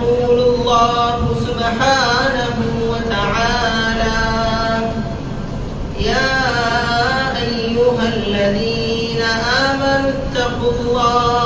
فيقول الله سبحانه وتعالى يا أيها الذين آمنوا اتقوا الله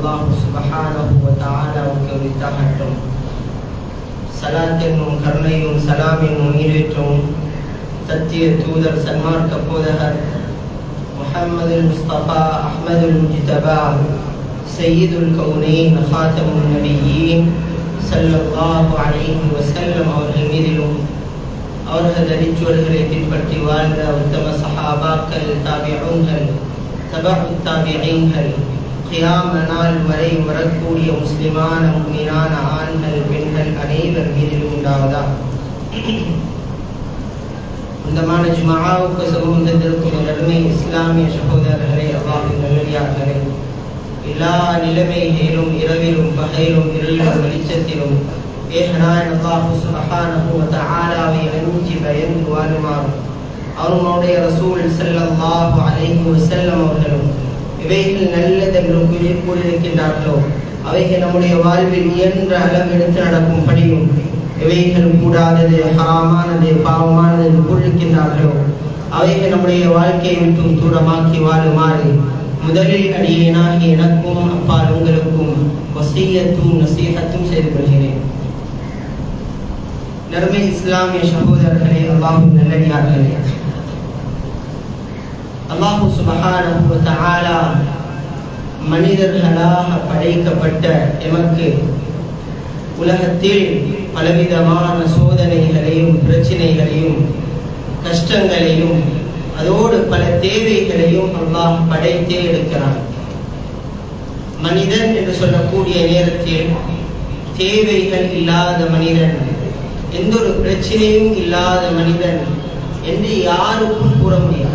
ஏகனாய் அல்லாஹ் சுபஹானஹு வ தஆலாவுக்கு உரித்தாகட்டும் சலாத் என்னும் கருணையும் சலாம் என்னும் ஈரேற்றும் சத்திய தூதர் சன்மார்க்க போதகர் முஹம்மது முஸ்தபா அஹ்மது முஜ்தபா சையீதுல் கவுனைன் ஹாத்தமுன் நபியீன் ஸல்லல்லாஹு அலைஹி வஸல்லம் அவர்கள் மீதிலும் அவர்கள் அடிச்சுவர்களை பின்பற்றி வாழ்ந்த உத்தம சஹாபாக்கள் தாபிஊன்கள் தபு தாபிஈன்கள் கியாம நாள் வரை வரக்கூடிய முஸ்லிமான முக்மினான ஆண்கள் பெண்கள் அனைவர் மீதிலும் உண்டாவதா? சொந்தமான ஜுமாவுக்கு சமூகம் தந்திருக்கும் நடுமை இஸ்லாமிய சகோதரர்களே அல்லாஹின் நல்லடியார்களே எல்லா நிலைமைகளிலும் இரவிலும் பகையிலும் இருளிலும் வெளிச்சத்திலும் ஏகனாய் அல்லாஹு சுபஹானஹு தஆலாவை அஞ்சி பயந்து வாழுமாறு அவனுடைய ரசூல் ஸல்லல்லாஹு அலைஹி வஸல்லம் அவர்களும் இவைகள் நல்லதென்றும் கூறி கூறியிருக்கின்றார்களோ அவைகள் நம்முடைய வாழ்வில் இயன்ற அளவு எடுத்து நடக்கும் நடக்கும்படியும் இவைகள் கூடாதது ஹராமானது பாவமானது என்று கூறியிருக்கின்றார்களோ? அவைகள் நம்முடைய வாழ்க்கையை விட்டும் தூரமாக்கி வாழுமாறு முதலில் அடியேனாகி எனக்கும் அப்பால் உங்களுக்கும் வசீயத்தும் நசீகத்தும் செய்து கொள்கிறேன். நர்மை இஸ்லாமிய சகோதரர்களே அல்லாஹும் நல்லடியார்களே அல்லாஹு சுபஹானஹு தஆலா மனிதர்களாக படைக்கப்பட்ட எமக்கு உலகத்தில் பலவிதமான சோதனைகளையும் பிரச்சனைகளையும் கஷ்டங்களையும் அதோடு பல தேவைகளையும் அல்லாஹ் படைத்தே எடுக்கிறான். மனிதன் என்று சொல்லக்கூடிய நேரத்தில் தேவைகள் இல்லாத மனிதன் எந்த ஒரு பிரச்சனையும் இல்லாத மனிதன் என்று யாருக்கும் கூற முடியாது.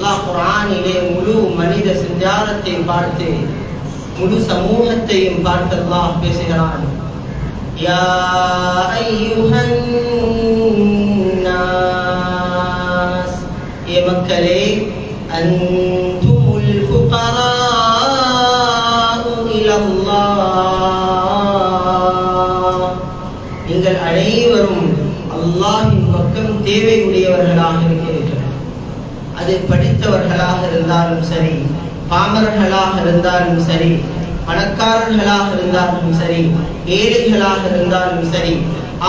அல்லாஹ் குரானிலே முழு மனித சஞ்சாரத்தையும் பார்த்து முழு சமூகத்தையும் பார்த்து அல்லாஹ் பேசுகிறான். யா ஐயுஹன் படித்தவர்களாக இருந்தாலும் சரி பாமரர்களாக இருந்தாலும் சரி பணக்காரர்களாக இருந்தாலும் சரி ஏழைகளாக இருந்தாலும் சரி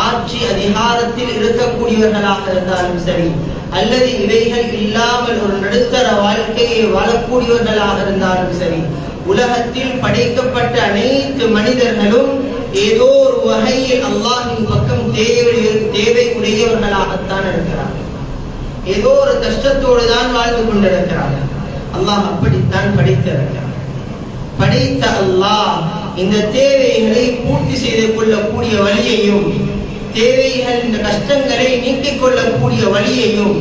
ஆட்சி அதிகாரத்தில் இருக்கக்கூடியவர்களாக இருந்தாலும் சரி அல்லது இவைகள் இல்லாமல் ஒரு நடுத்தர வாழ்க்கையை வாழக்கூடியவர்களாக இருந்தாலும் சரி உலகத்தில் படைக்கப்பட்ட அனைத்து மனிதர்களும் ஏதோ ஒரு வகையில் அல்லாஹின் பக்கம் தேவை தேவை உடையவர்களாகத்தான் இருக்கிறார்கள். ஏதோ ஒரு கஷ்டத்தோடு தான் வாழ்ந்து கொண்டிருக்கிறார்கள் அல்லாஹ் அப்படித்தான் படைத்திருக்கிறார் படைத்த அல்லாஹ் இந்த தேவைகளை பூர்த்தி செய்து கொள்ளக்கூடிய வழியையும் தேவைகள் இந்த கஷ்டங்களை நீக்கிக் கொள்ளக்கூடிய வழியையும்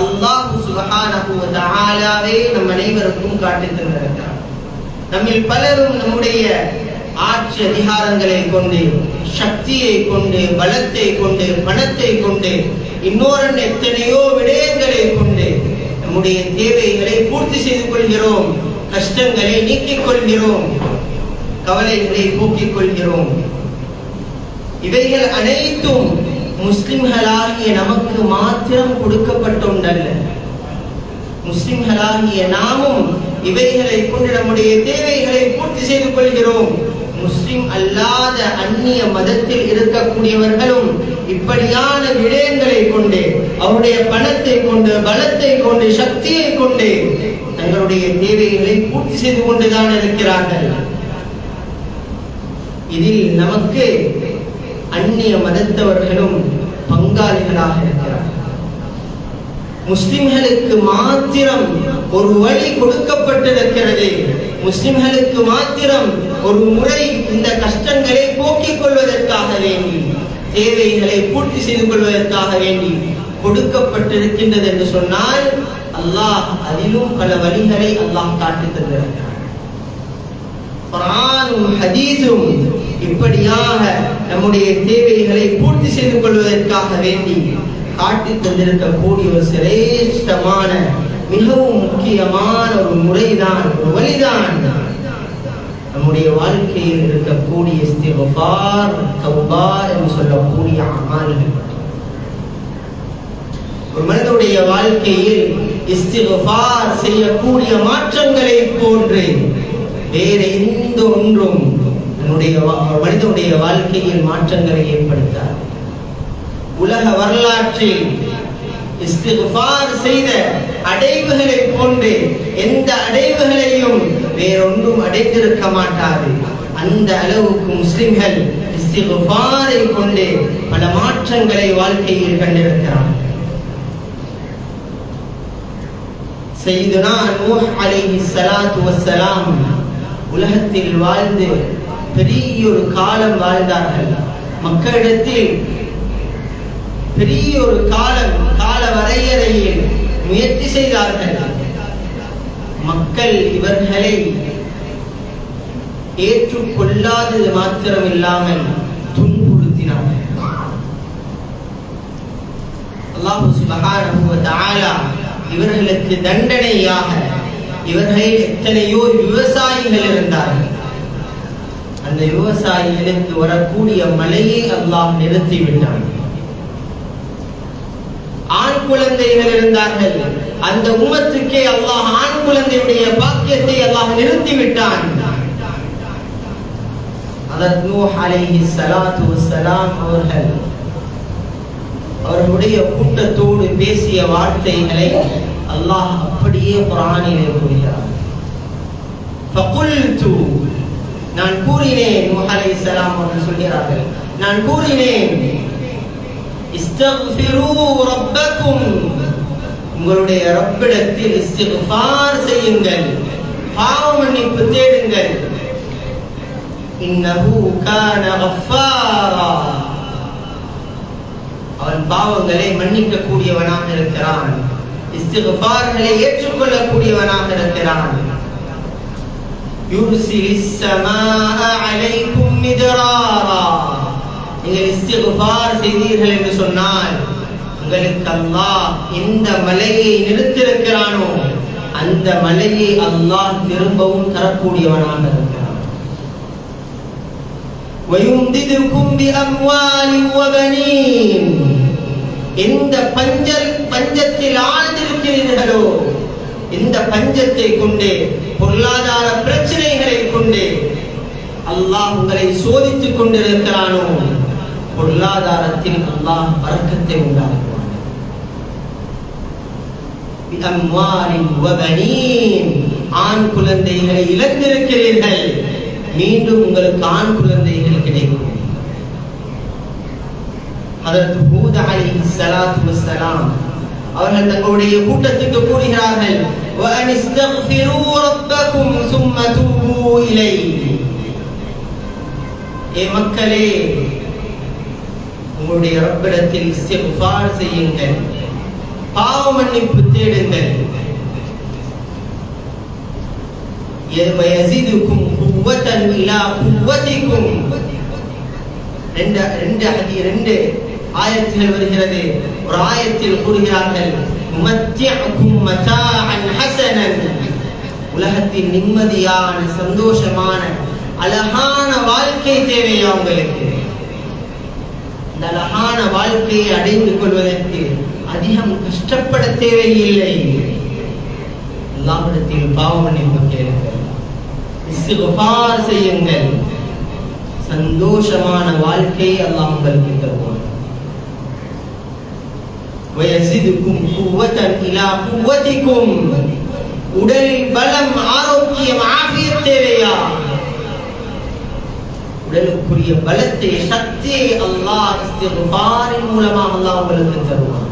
அல்லாஹ் சுபஹானஹு வ தஆலாவே நம் அனைவருக்கும் காட்டித் தந்திருக்கிறார் நம்மில் பலரும் நம்முடைய ஆட்சி அதிகாரங்களை கொண்டு சக்தியை கொண்டு பலத்தை கொண்டு பணத்தை கொண்டு இன்னொரு எத்தனையோ விடயங்களை கொண்டு நம்முடைய தேவைகளை பூர்த்தி செய்து கொள்கிறோம் கஷ்டங்களை நீக்கிக் கொள்கிறோம் கவலைகளை போக்கிக் கொள்கிறோம். இவைகள் அனைத்தும் முஸ்லிம்களாகிய நமக்கு மாத்திரம் கொடுக்கப்பட்டுண்டல்ல முஸ்லிம்களாகிய நாமும் இவைகளை கொண்டு நம்முடைய தேவைகளை பூர்த்தி செய்து கொள்கிறோம். முஸ்லிம் அல்லாத அந்நிய மதத்தில் இருக்கக்கூடியவர்களும் இப்படியான விடயங்களை கொண்டு அவருடைய பணத்தை கொண்டு பலத்தை கொண்டு சக்தியை கொண்டு தங்களுடைய தேவைகளை பூர்த்தி செய்து கொண்டுதான் இருக்கிறார்கள். இதில் நமக்கு அந்நிய மதத்தவர்களும் பங்காளிகளாக இருக்கிறார்கள். முஸ்லிம்களுக்கு மாத்திரம் ஒரு வழி கொடுக்கப்பட்டிருக்கிறது. முஸ்லிம்களுக்கு மாத்திரம் ஒரு முறை இந்த கஷ்டங்களை போக்கிக் கொள்வதற்காக வேண்டி தேவைகளை பூர்த்தி செய்து கொள்வதற்காக வேண்டி கொடுக்கப்பட்டிருக்கின்றது என்று சொன்னால் அல்லாஹ் அதிலும் பல வழிகளை அல்லாஹ் காட்டி தந்திருக்கிறார் இப்படியாக நம்முடைய தேவைகளை பூர்த்தி செய்து கொள்வதற்காக வேண்டி காட்டி தந்திருக்கக்கூடிய ஒரு சிரேஷ்டமான மிகவும் முக்கியமான ஒரு முறைதான் ஒரு வழிதான் நம்முடைய வாழ்க்கையில் இருக்கக்கூடிய இஸ்திக்ஃபார் தௌபா என்று சொல்லக்கூடிய அமல்கள் ஒரு மனிதனுடைய வாழ்க்கையில் இஸ்திக்ஃபார் செய்யக்கூடிய மாற்றங்களை போன்று வேறு எந்த ஒன்றும் என்னுடைய மனிதனுடைய வாழ்க்கையில் மாற்றங்களை ஏற்படுத்தார் உலக வரலாற்றில் இஸ்திக்ஃபார் செய்த அடைவுகளை போன்று எந்த அடைவுகளையும் வேறொன்றும் அடைந்திருக்க மாட்டாது. அந்த அளவுக்கு முஸ்லிம்கள் இஸ்திக்ஃபாரை கொண்டு பல மாற்றங்களை வாழ்க்கையில் கண்டிருக்கிறார். செய்துனா நூஹ் அலைஹி ஸலாத்து வஸ்ஸலாம் உலகத்தில் வாழ்ந்து பெரிய ஒரு காலம் வாழ்ந்தார்கள். மக்களிடத்தில் பெரிய ஒரு காலம் கால வரையறையில் முயற்சி செய்தார்கள். மக்கள் இவர்களை ஏற்றுக்கொள்ளாதது மாத்திரமில்லாமல் துன்புறுத்தினார்கள். அல்லாஹு சுப்ஹானஹு வ தஆலா இவர்களுக்கு தண்டனையாக இவர்களில் எத்தனையோ விவசாயிகள் இருந்தார்கள். அந்த விவசாயிகளுக்கு வரக்கூடிய மழையை அல்லாஹ் நிறுத்தி விட்டான் ஆண் குழந்தைகள் இருந்தார்கள். அந்த உம்மத்துக்கே அல்லாஹ் ஆண் குழந்தையுடைய பாக்கியத்தை அல்லாஹ் நிறுத்திவிட்டான். அவர்கள் அவர்களுடைய கூட்டத்தோடு பேசிய வார்த்தைகளை அல்லாஹ் அப்படியே குர்ஆனிலே கூறுகிறார் நான் கூறினேன் நூஹ் அலைஹிஸ்ஸலாம் அவர்கள் சொல்கிறார்கள். நான் கூறினேன் உங்களுடைய ரப்பிடத்தில் செய்யுங்கள். பாவ மன்னிப்பு தேடுங்கள். அவன் பாவங்களை மன்னிக்க கூடியவனாக இருக்கிறான் இஸ்திஃபார்களை ஏற்றுக்கொள்ள கூடியவனாக இருக்கிறான் யூசிலிஸ் சமா நீங்கள் இஸ்திகுபார் செய்தீர்கள் என்று சொன்னால் உங்களுக்கு அல்லாஹ் இந்த மலையை நிறுத்திருக்கிறானோ அந்த மலையை அல்லாஹ் திரும்பவும் தரக்கூடியவனாக இருக்கிறான். எந்த பஞ்சல் பஞ்சத்தில் ஆழ்ந்திருக்கிறீர்களோ இந்த பஞ்சத்தை கொண்டு பொருளாதார பிரச்சனைகளை கொண்டு அல்லாஹ் உங்களை சோதித்துக் கொண்டிருக்கிறானோ பொருளாதாரத்தில் அல்லாஹ் வரக்கத்தை உண்டாக்குவாங்க ஆண் குழந்தைகளை இழந்திருக்கிறீர்கள். மீண்டும் உங்களுக்கு ஆண் குழந்தைகள் கிடைக்கும். அதற்கு பூத அலி சலாத்து வசலாம் அவர்கள் தங்களுடைய கூட்டத்துக்கு கூறுகிறார்கள் மக்களே உங்களுடைய ரப்பிடத்தில் செவ்வாறு செய்யுங்கள். பாவ மன்னிப்பு தேடுங்கள் எதுமையசிதுக்கும் குவத்தன் ரெண்டு ரெண்டு அதி ரெண்டு ஆயத்தில் வருகிறது. ஒரு ஆயத்தில் கூறுகிறார்கள் உமத்தியக்கும் மதாஅன் ஹசனன். உலகத்தில் நிம்மதியான சந்தோஷமான அழகான வாழ்க்கை தேவை உங்களுக்கு? அழகான வாழ்க்கையை அடைந்து கொள்வதற்கு அதிகம் கஷ்டப்பட தேவையில்லை. எல்லாவிடத்தில் பாவமன்னிப்பு செய்யுங்கள். சந்தோஷமான வாழ்க்கையை அல்லாஹ் உங்களுக்கு தருவான். வயசிதுக்கும் குவத்தன் இலா குவத்திக்கும். உடலில் பலம் ஆரோக்கியம் ஆகிய தேவையா? உடலுக்குரிய பலத்தை சக்தியை அல்லாஹ் இஸ்திக்ஃபாரின் மூலமா அல்லாஹ் உங்களுக்கு தருவான்.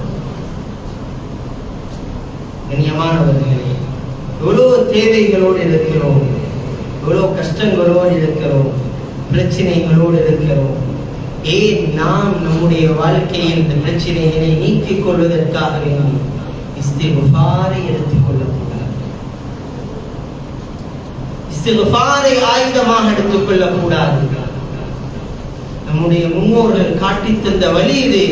கண்ணியமானவர்களே எவ்வளவு தேவைகளோடு இருக்கிறோம் எவ்வளவு கஷ்டங்களோடு இருக்கிறோம் பிரச்சனைகளோடு இருக்கிறோம் ஏன் நாம் நம்முடைய வாழ்க்கையில் இந்த பிரச்சனைகளை நீக்கிக் கொள்வதற்காக வேண்டி இஸ்திகுஃபாரை எடுத்துக் கொள்ளக்கூடாது? இஸ்திகுஃபாரை ஆயுதமாக எடுத்துக் கொள்ளக்கூடாது. நம்முடைய முன்னோர்கள் காட்டி தந்த வழி இது.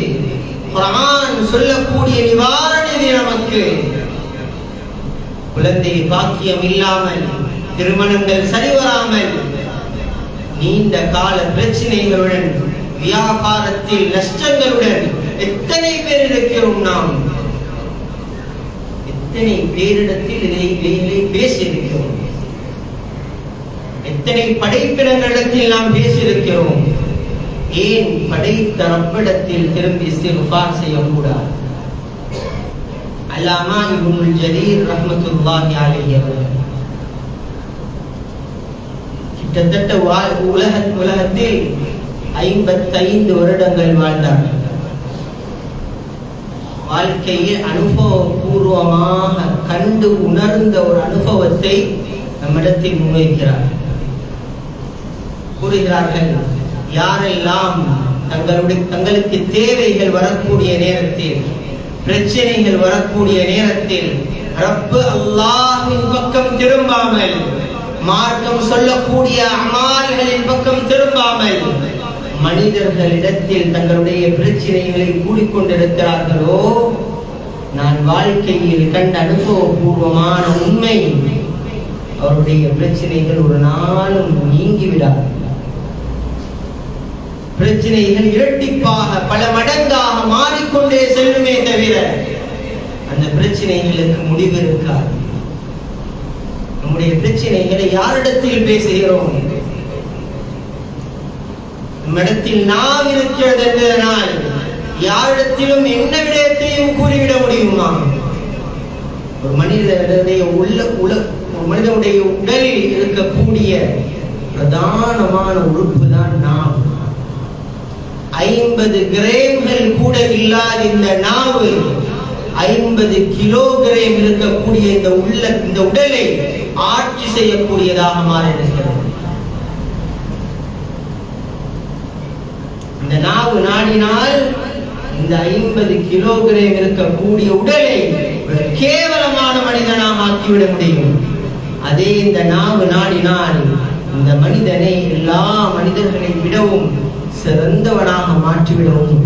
குரான் சொல்லக்கூடிய நிவாரண இது நமக்கு. குழந்தை பாக்கியம் இல்லாமல் திருமணங்கள் சரிவராமல் நீண்ட கால பிரச்சனைகளுடன் வியாபாரத்தில் நஷ்டங்களுடன் எத்தனை பேர் இருக்கிறோம் நாம்? எத்தனை பேரிடத்தில் இதை பேசியிருக்கிறோம்? எத்தனை படைப்பிடங்களிடத்தில் நாம் பேசியிருக்கிறோம்? ஏன் படைத்த ரப்பிடத்தில் திரும்பி இஸ்திக்ஃபார் செய்யக்கூடாது? அல்லாமா இப்னுல் ஜரீர் ரஹ்மத்துல்லாஹி அலைஹி அவர்கள். கிட்டத்தட்ட உலக உலகத்தில் ஐம்பத்தைந்து வருடங்கள் வாழ்ந்தார்கள். வாழ்க்கையில் அனுபவபூர்வமாக கண்டு உணர்ந்த ஒரு அனுபவத்தை நம்மிடத்தில் முன்வைக்கிறார்கள் கூறுகிறார்கள் யாரெல்லாம் தங்களுடைய தங்களுக்கு தேவைகள் வரக்கூடிய நேரத்தில் பிரச்சனைகள் வரக்கூடிய நேரத்தில் ரப்பு அல்லாஹின் பக்கம் திரும்பாமல் மார்க்கம் சொல்லக்கூடிய அமால்களின் பக்கம் திரும்பாமல் மனிதர்களிடத்தில் தங்களுடைய பிரச்சனைகளை கூடிக்கொண்டிருக்கிறார்களோ? நான் வாழ்க்கையில் கண்ட அனுபவபூர்வமான உண்மை அவருடைய பிரச்சனைகள் ஒரு நாளும் நீங்கிவிடாது. பிரச்சனைகள் இரட்டிப்பாக பல மடங்காக மாறிக்கொண்டே செல்லுமே தவிர அந்த பிரச்சனைகளுக்கு முடிவு இருக்காது. நம்முடைய பிரச்சனைகளை யாரிடத்தில் பேசுகிறோம்? நம்மிடத்தில் நாம் இருக்கிறது என்பதனால் யாரிடத்திலும் என்ன விடயத்தையும் கூறிவிட முடியுமா? ஒரு மனிதனுடைய உள்ள உல ஒரு மனிதனுடைய உடலில் இருக்கக்கூடிய பிரதானமான உறுப்பு தான் நாம். ஐம்பது கிரேம்கள் கூட இல்லாத இந்த நாவு ஐம்பது கிலோகிராம் இருக்கக்கூடிய இந்த உள்ள இந்த உடலை ஆட்சி செய்யக்கூடியதாக மாறியிருக்கிறது. இந்த நாவு நாடினால் இந்த ஐம்பது கிலோகிராம் இருக்கக்கூடிய உடலை ஒரு கேவலமான மனிதனாக ஆக்கிவிட முடியும். அதே இந்த நாவு நாடினால் இந்த மனிதனை எல்லா மனிதர்களை விடவும் சிறந்தவனாக மாற்றிவிடவும்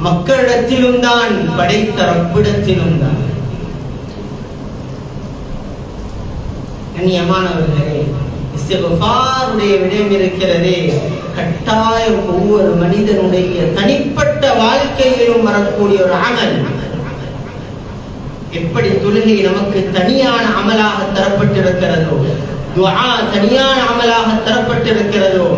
மக்களிடத்திலும் தான் படைத்த ரப்பிடத்திலும் தான் கண்ணியமானவர்களே இஸ்திக்ஃபாருடைய விடயம் இருக்கிறதே கட்டாயம் ஒவ்வொரு மனிதனுடைய தனிப்பட்ட வாழ்க்கையிலும் வரக்கூடிய ஒரு அமல். எப்படி தொழுகை நமக்கு தனியான அமலாக தரப்பட்டிருக்கிறதோ துவா தனியான அமலாக தரப்பட்டிருக்கிறதோ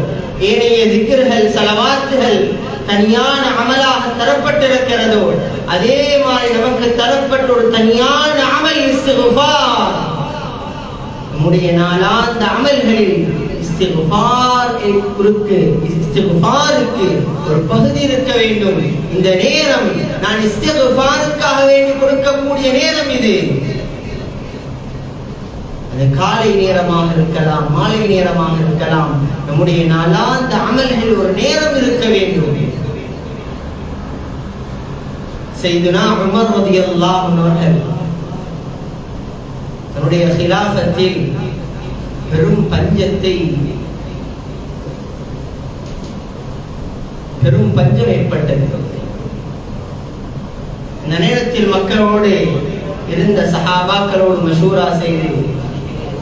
ஏனைய திக்கர்கள் செலவாத்துகள் தனியான அமலாக தரப்பட்டிருக்கிறதோ அதே மாதிரி நமக்கு தரப்பட்ட ஒரு தனியான அமல் நம்முடைய நாளாந்த அமல்களில் ஒரு பகுதி இருக்க வேண்டும். இந்த நேரம் நான் இஸ்திக்ஃபாருக்காக வேண்டி கொடுக்கக்கூடிய நேரம் இது. அது காலை நேரமாக இருக்கலாம் மாலை நேரமாக இருக்கலாம். நம்முடைய நாளாந்த அமல்கள் ஒரு நேரம் இருக்க வேண்டும். செய்துனா உமர் ரலியல்லாஹு அவர்கள் தன்னுடைய சிலாபத்தில் பெரும் பஞ்சத்தை பெரும் பஞ்சம் ஏற்பட்டது. இந்த நேரத்தில் மக்களோடு இருந்த சஹாபாக்களோடு மஷூரா செய்து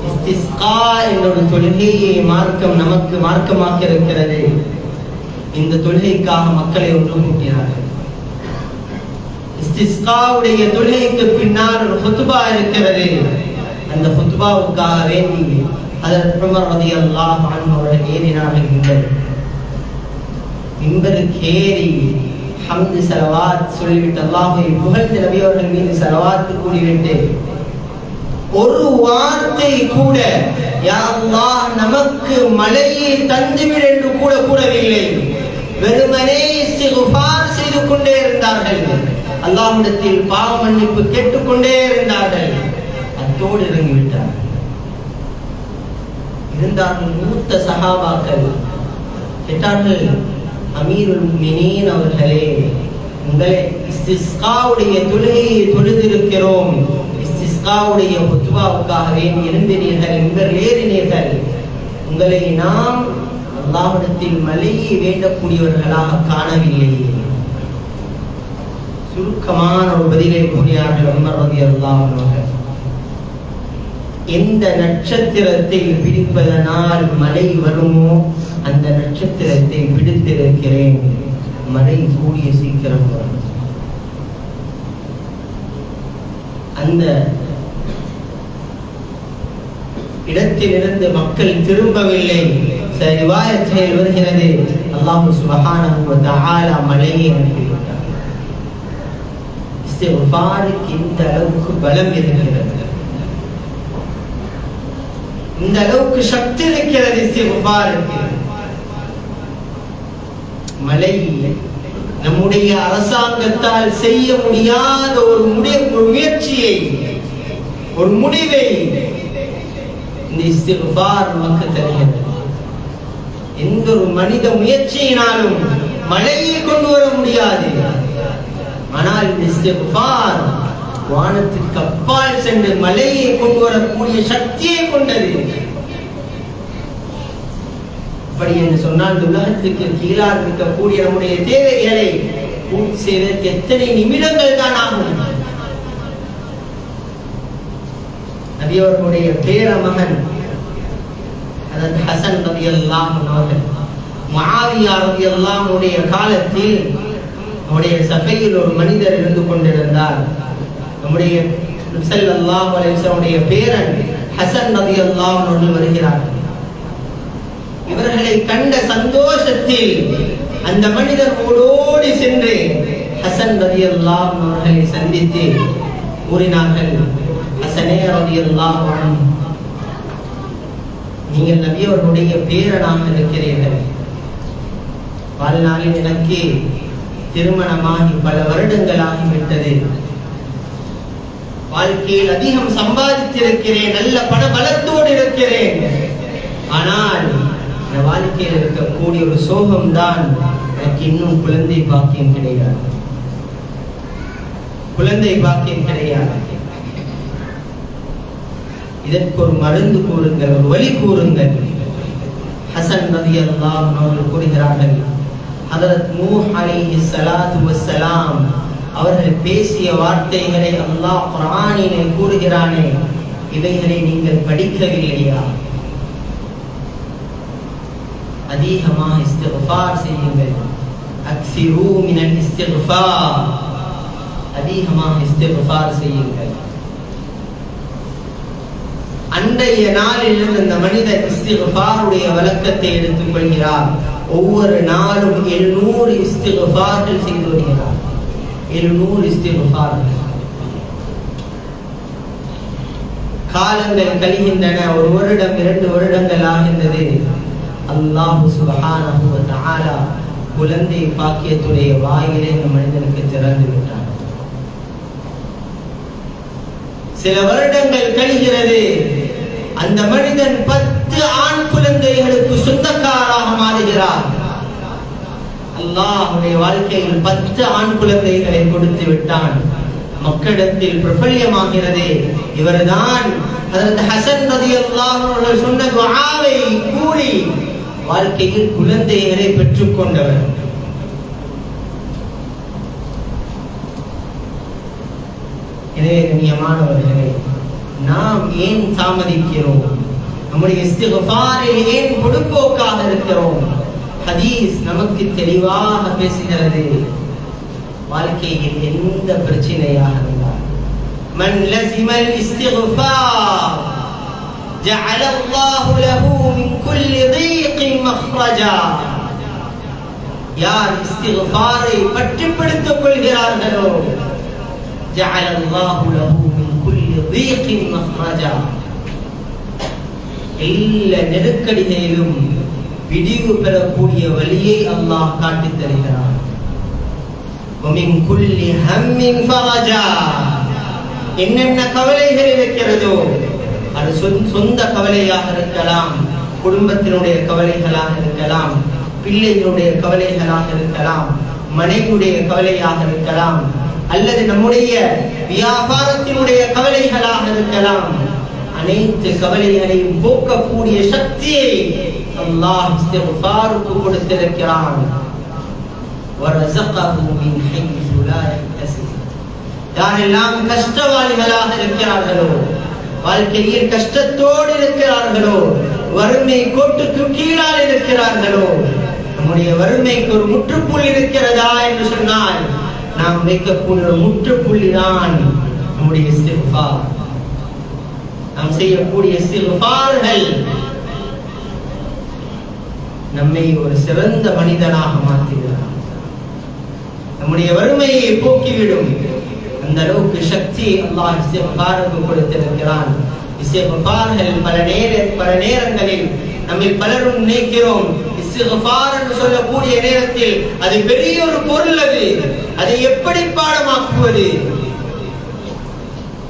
இஸ்திஸ்கா என்ற ஒரு தொழுகையை மார்க்கம் நமக்கு மார்க்கமாக்க இருக்கிறது இந்த தொழுகைக்காக மக்களை ஒன்று கூட்டினார்கள் இஸ்திஸ்காவுடைய தொழுகைக்கு பின்னால் ஒரு ஹுத்துபா இருக்கிறது. அந்த ஹுத்துபாவுக்காக வேண்டி அதற்கு பிரமர் ரலியல்லாஹு அல்லாஹ் அவர்கள் ஏறினார்கள் மிம்பர் மிம்பருக்கு ஏறி ஹம்து சலவாத் சொல்லிவிட்டு அல்லாஹை புகழ்ந்து நபி அவர்கள் மீது சலவாத்து கூறிவிட்டு ஒரு வார்த்தை கூட யா நமக்கு மழையை தந்துவிடு என்று கூட கூறவில்லை. வெறுமனே இஸ்திக்ஃபார் செய்து கொண்டே இருந்தார்கள். அல்லாஹிடத்தில் பாவ மன்னிப்பு கேட்டுக்கொண்டே இருந்தார்கள். அத்தோடு இறங்கிவிட்டார். இருந்தார்கள் மூத்த சகாபாக்கள் கேட்டார்கள் அமீருல் மினீன் அவர்களே உங்களை இஸ்திஸ்காவுடைய தொழுகையை தொழுதிருக்கிறோம். இஸ்திஸ்காவுடைய ஹுத்வாவுக்காக வேண்டி இருந்தினீர்கள் உங்கள் ஏறினீர்கள். உங்களை நாம் அல்லாவிடத்தில் மலையை வேண்டக்கூடியவர்களாக காணவில்லை. சுருக்கமான ஒரு பதிலை கூறினார்கள் உமர் ரலியல்லாஹு அன்ஹு எந்த நட்சத்திரத்தை பிடிப்பதனால் மழை வருமோ அந்த நட்சத்திரத்தை பிடித்திருக்கிறேன். மழை கூடிய சீக்கிரம் வரும். அந்த இடத்திலிருந்து மக்கள் திரும்பவில்லை. சில ரிவாயத்தில் வருகிறது அல்லாஹு சுபஹானஹு தஆலா அனுப்பிவிட்டார் இந்த அளவுக்கு பலம் இருக்கிறது. இந்த அளவுக்கு சக்தி இருக்கிறது இஸ்திக்ஃபாருக்கு. மழை நம்முடைய அரசாங்கத்தால் செய்ய முடியாத ஒரு முடி ஒரு முயற்சியை ஒரு முடிவை இந்த இஸ்திக்ஃபார் நமக்கு தருகிறது. எந்த ஒரு மனித முயற்சியினாலும் மழையை கொண்டு வர முடியாது. ஆனால் இந்த இஸ்திக்ஃபார் வானத்திற்கு அப்பால் சென்று மலையை கொண்டு வரக்கூடிய சக்தியை கொண்டது. அப்படி என்று சொன்னால் இந்த உலகத்துக்கு கீழாக இருக்கக்கூடிய நம்முடைய தேவைகளை பூர்த்தி செய்வதற்கு எத்தனை நிமிடங்கள் தான் ஆகும்? நபியவர்களுடைய பேர மகன் அதாவது ஹசன் ரவி அல்லாம் அவர்கள். மாவியா ரவி அல்லாமுடைய காலத்தில் நம்முடைய சபையில் ஒரு மனிதர் இருந்து கொண்டிருந்தார். நம்முடைய ஸல்லல்லாஹு அலைஹி வஸல்லுடைய பேரன் ஹசன் ரலியல்லாஹு அன்ஹு வருகிறார். இவர்களை கண்ட சந்தோஷத்தில் அந்த மனிதர் ஓடோடி சென்று ஹசன் ரலியல்லாஹு அன்ஹு அவர்களை சந்தித்து கூறினார்கள். ஹசனே ரலியல்லாஹு அன்ஹு. நீங்கள் நபி அவர்களுடைய பேரனாக இருக்கிறீர்கள் வாழ்நாளில் எனக்கு திருமணமாகி பல வருடங்கள் ஆகிவிட்டது வாழ்க்கையில் அதிகம் சம்பாதித்திருக்கிறேன் நல்ல பண பலத்தோடு இருக்கிறேன். ஆனால் இந்த வாழ்க்கையில் இருக்கக்கூடிய ஒரு சோகம் தான் எனக்கு இன்னும் குழந்தை பாக்கியம் கிடையாது. குழந்தை பாக்கியம் கிடையாது. இதற்கு ஒரு மருந்து கூறுங்கள் ஒரு வழி கூறுங்கள். ஹசன் நதி அல்லாஹ் அவர்கள் கூறுகிறார்கள் ஹதரத் நூஹ் அலி ஸலாத்து வசலாம் அவர்கள் பேசிய வார்த்தைகளை அல்லாஹ் குர்ஆனிலே கூறுகிறானே இவைகளை நீங்கள் படிக்கவில்லையா? அதிகமாக இஸ்திக்ஃபார் செய்யுங்கள். அக்ஸிரு மினல் இஸ்திக்ஃபார். அதிகமாக இஸ்திக்ஃபார் செய்யுங்கள். அன்றைய நாளிலிருந்து இந்த மனிதர் இஸ்திக்ஃபாருடைய வழக்கத்தை எடுத்துக் கொள்கிறார் ஒவ்வொரு நாளும் எழுநூறு இஸ்திக்ஃபார்கள் செய்து வருகிறார். எழுநூறு இஸ்திக்ஃபார்கள். காலங்கள் கழிகின்றன. ஒரு வருடம் இரண்டு வருடங்கள் ஆகின்றது. அல்லாஹு சுபஹானஹு வ தஆலா குழந்தை பாக்கியத்துடைய வாயிலை இந்த மனிதனுக்கு திறந்து விட்டார் சில வருடங்கள் கழிகிறது. அந்த மனிதன் பத்து ஆண் குழந்தைகளுக்கு சொந்தக்காராக மாறுகிறார் அல்லாஹுடைய வாழ்க்கையில் பத்து ஆண் குழந்தைகளை கொடுத்து விட்டான். மக்களிடத்தில் பிரபல்யமாகிறது இவர்தான். அதற்கு ஹசன் ரலியல்லாஹு அல்லாஹ் சொன்ன துஆவை கூறி வாழ்க்கையில் குழந்தைகளை பெற்றுக்கொண்டவர் எனவே கண்ணியமானவர்களே நாம் ஏன் தாமதிக்கிறோம் நம்முடைய இஸ்திக்ஃபாரில் ஏன் பொடுப்போக்காக இருக்கிறோம் ஹதீஸ் நமக்கு தெளிவாக பேசுகிறது வாழ்க்கையில் எந்த பிரச்சனையாக இருந்தால் من لزم الاستغفار جعل الله له من كل ضيق مخرجا யார் இஸ்திக்ஃபாரை பற்றி பிடித்துக் கொள்கிறார்களோ جعل الله له من كل ضيق مخرجا எல்லா நெருக்கடிகளிலும் விடிவு பெறக்கூடிய வழியை அல்லாஹ் காட்டித் தருகிறான் ومن كل هم فرجا என்னென்ன கவலைகள் இருக்கிறதோ அது சொந்த- சொந்த கவலையாக இருக்கலாம் குடும்பத்தினுடைய கவலைகளாக இருக்கலாம் பிள்ளைகளுடைய கவலைகளாக இருக்கலாம் மனைவியுடைய கவலையாக இருக்கலாம் அல்லது நம்முடைய வியாபாரத்தினுடைய கவலைகளாக இருக்கலாம் அனைத்து கவலைகளையும் போக்கக்கூடிய சக்தியை அல்லாஹ் இஸ்திக்ஃபாருக்கு கொடுத்திருக்கிறான் وَرَزَقَهُ مِنْ حَيْثُ لَا يَحْتَسِبُ யாரெல்லாம் கஷ்டவாளிகளாக இருக்கிறார்களோ வாழ்க்கையில் கஷ்டத்தோடு இருக்கிறார்களோ வறுமை கோட்டுக்கு கீழால் இருக்கிறார்களோ நம்முடைய வறுமைக்கு ஒரு முற்றுப்புள்ளி இருக்கிறதா என்று சொன்னால் நாம் வைக்கக்கூடிய ஒரு முற்றுப்புள்ளி தான் நம்முடைய இஸ்திக்ஃபார் நாம் செய்யக்கூடிய சிறுபார்கள் நம்மை ஒரு சிறந்த மனிதனாக மாற்றுகிறார். நம்முடைய வறுமையை போக்கிவிடும். அந்த அளவுக்கு சக்தி அல்லாஹ் இஸ்திக்ஃபாருக்கு கொடுத்திருக்கிறான். இஸ்திக்ஃபார்கள் பல நேர பல நேரங்களில் நம்ம பலரும் நினைக்கிறோம். இஸ்திக்ஃபார் என்று சொல்லக்கூடிய நேரத்தில் அது பெரிய ஒரு பொருள் அது. அதை எப்படி பாடமாக்குவது?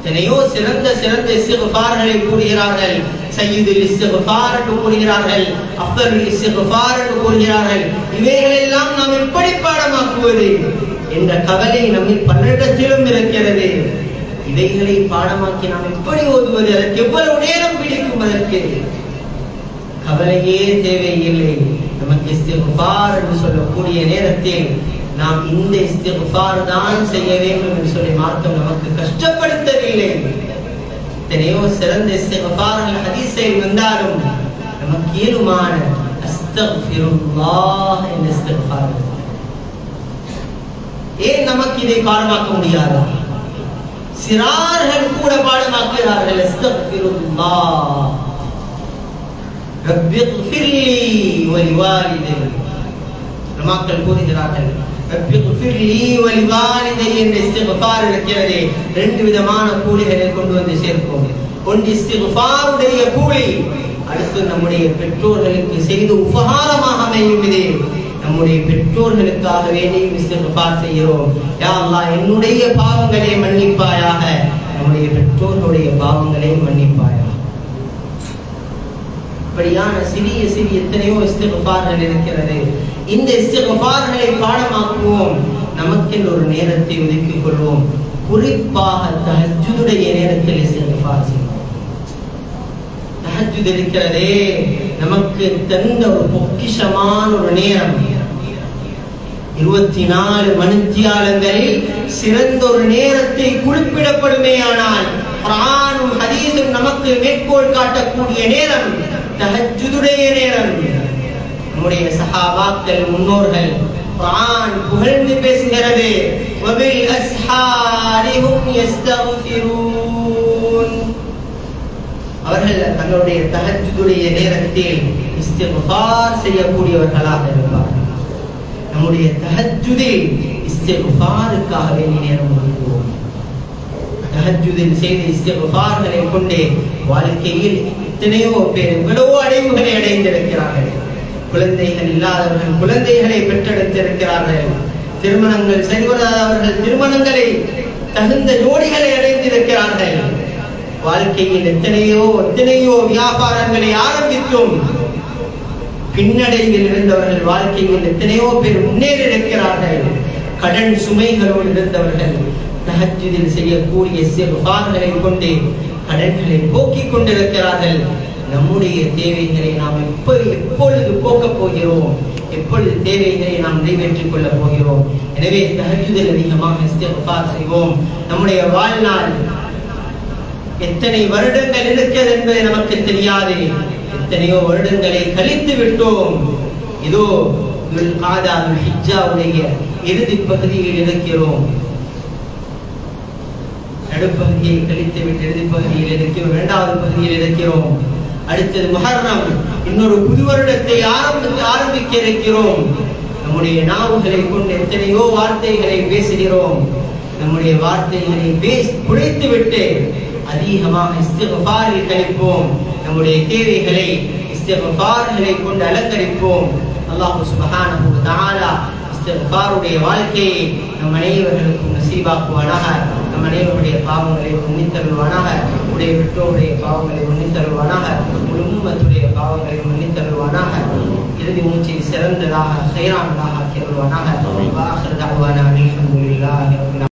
எத்தனையோ சிறந்த சிறந்த இஸ்திக்ஃபார்களை கூறுகிறார்கள். சையீது இஸ்திக்ஃபார் என்று கூறுகிறார்கள். அஃபர் இஸ்திக்ஃபார் என்று கூறுகிறார்கள். இவைகளெல்லாம் நாம் எப்படி பாடமாக்குவது என்ற கவலை நம்மில் பலரிடத்திலும் இருக்கிறது. இவைகளை பாடமாக்கி நாம் எப்படி ஓதுவது? அதற்கு எவ்வளவு நேரம் பிடிக்கும் அதற்கு? கவலையே தேவையில்லை. நமக்கு இஸ்திக்ஃபார் என்று சொல்லக்கூடிய நேரத்தில் நாம் இந்த இஸ்திக்ஃபார் தான் செய்ய வேண்டும் என்று சொல்லி மார்க்கம் நமக்கு கஷ்டப்படுத்தவில்லை. எத்தனையோ சிறந்த இஸ்திக்ஃபார்கள் ஹதீஸில் வந்தாலும் நமக்கு ஏதுமான அஸ்தக்ஃபிருல்லாஹ் என்ற இஸ்திக்ஃபார் ஏன் நமக்கு இதை பாடமாக்க முடியாதா? சிறார்கள் கூட பாடமாக்குகிறார்கள் அஸ்தக்ஃபிருல்லாஹ். ரப்பி இக்ஃபிர்லி வலிவாலிதை உலமாக்கள் கூறுகிறார்கள் ரெண்டு விதமான கூலிகளை கொண்டு வந்து சேர்ப்போம். ஒன்று கூலி அடுத்து நம்முடைய பெற்றோர்களுக்கு செய்து உபகாரமாக அமையும் இது நம்முடைய பெற்றோர்களுக்காக வேண்டியும் இஸ்திக்ஃபார் செய்கிறோம். யா அல்லாஹ் என்னுடைய பாவங்களை மன்னிப்பாயாக. நம்முடைய பெற்றோர்களுடைய பாவங்களை மன்னிப்பாயாக. இப்படியான சிறிய சிறிய எத்தனையோ இஸ்திக்ஃபார்கள் இருக்கிறது. இந்த இஸ்திகபார்களை பாடமாக்குவோம். நமக்கென்று ஒரு நேரத்தை ஒதுக்கிக் கொள்வோம். குறிப்பாக தஹஜுடைய நேரத்தில் இஸ்திகபார் செய்வோம். தஹஜ்ஜுத் இருக்கிறதே நமக்கு தந்த ஒரு பொக்கிஷமான ஒரு நேரம். இருபத்தி நாலு மணித்தியாலங்களில் சிறந்த ஒரு நேரத்தை குறிப்பிடப்படுமேயானால் குர்ஆனும் ஹதீஸும் நமக்கு மேற்கோள் காட்டக்கூடிய நேரம் தஹஜுடைய நேரம். நம்முடைய சஹாபாக்கள் முன்னோர்கள் குரான் புகழ்ந்து பேசுகிறது. வபில் அஸ்ஹாரிஹும் யஸ்தக்ஃபிரூன் அவர்கள் தங்களுடைய தஹஜ்ஜுடைய நேரத்தில் இஸ்திக்ஃபார் செய்யக்கூடியவர்களாக இருப்பார்கள் நம்முடைய தஹஜ்ஜுதில் இஸ்திக்ஃபாருக்காக வேண்டிய நேரம் ஒதுக்குவோம். தஹஜ்ஜுதில் செய்த இஸ்திக்ஃபார்களை கொண்டே வாழ்க்கையில் எத்தனையோ பேர் எவ்வளவோ அடைவுகளை அடைந்திருக்கிறார்கள். குழந்தைகள் இல்லாதவர்கள் குழந்தைகளை பெற்றெடுத்திருக்கிறார்கள். திருமணங்கள் செய்வதாதவர்கள் திருமணங்களை தகுந்த ஜோடிகளை அடைந்திருக்கிறார்கள். வாழ்க்கையில் எத்தனையோ எத்தனையோ வியாபாரங்களை ஆரம்பித்தும். பின்னடைவில் இருந்தவர்கள் வாழ்க்கையில் எத்தனையோ பேர் முன்னேறி இருக்கிறார்கள் கடன் சுமைகளோடு இருந்தவர்கள் தஹஜ்ஜுதில் செய்யக்கூடிய இஸ்திக்ஃபார்களை கொண்டு கடன்களை போக்கிக் கொண்டிருக்கிறார்கள். நம்முடைய தேவைகளை நாம் எப்பொழுது எப்பொழுது போக்கப் போகிறோம்? எப்பொழுது தேவைகளை நாம் நிறைவேற்றிக் கொள்ளப் போகிறோம்? எனவே தஹஜுதில் அதிகமாக செய்வோம். நம்முடைய வாழ்நாள் எத்தனை வருடங்கள் இருக்கிறது என்பது நமக்கு தெரியாது. எத்தனையோ வருடங்களை கழித்து விட்டோம். இதோ ஹிஜாவுடைய காதா இறுதி பகுதியில் இருக்கிறோம். நடுப்பகுதியை கழித்து விட்டு இறுதி பகுதியில் இருக்கிறோம். இரண்டாவது பகுதியில் இருக்கிறோம். அடுத்தது முஹர்ரம். இன்னொரு புது வருடத்தை ஆரம்பித்து ஆரம்பிக்க இருக்கிறோம். நம்முடைய நாவுகளை கொண்டு எத்தனையோ வார்த்தைகளை பேசுகிறோம். நம்முடைய வார்த்தைகளை பேசி குழைத்து விட்டு அதிகமாக இஸ்திஃபாரில் கழிப்போம் நம்முடைய தேவைகளை இஸ்திஃபார்களை கொண்டு அலங்கரிப்போம். அல்லாஹு சுப்ஹானஹு தஆலா இஸ்திஃபாருடைய வாழ்க்கையை நம் அனைவர்களுக்கும் நசீபாக்குவானாக. நம் அனைவருடைய பாவங்களை மன்னித்தருள்வானாக. உடைய பெற்றோருடைய பாவங்களை மன்னித்தருள்வானாக. குடும்பத்துடைய பாவங்களை மன்னித்தருள்வானாக. இறுதி மூச்சை சிறந்ததாக சைரானதாக ஆக்கியருள்வானாக.